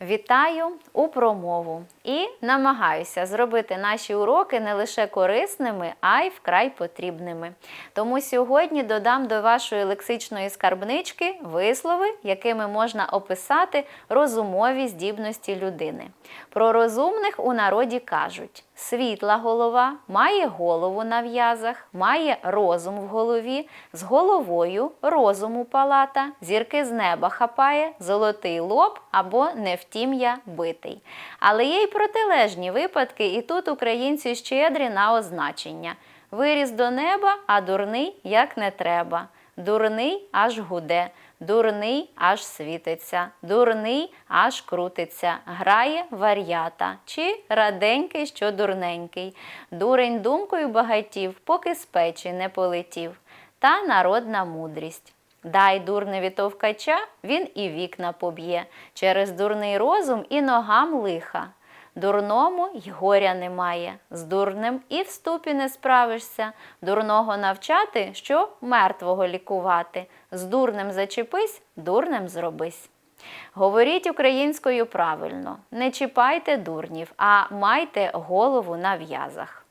Вітаю у промову і намагаюся зробити наші уроки не лише корисними, а й вкрай потрібними. Тому сьогодні додам до вашої лексичної скарбнички вислови, якими можна описати розумові здібності людини. Про розумних у народі кажуть: світла голова має голову на в'язах, має розум в голові, з головою розуму палата, зірки з неба хапає, золотий лоб або не втім'я битий. Але є й протилежні випадки, і тут українці щедрі на означення. Виріс до неба, а дурний як не треба. Дурний аж гуде, дурний аж світиться, дурний аж крутиться, грає вар'ята, чи раденький, що дурненький. Дурень думкою багатів, поки з печі не полетів. Та народна мудрість. Дай дурневі товкача, він і вікна поб'є, через дурний розум і ногам лиха. Дурному й горя немає, з дурним і в ступі не справишся, дурного навчати, що мертвого лікувати, з дурним зачепись, дурним зробись. Говоріть українською правильно, не чіпайте дурнів, а майте голову на в'язах.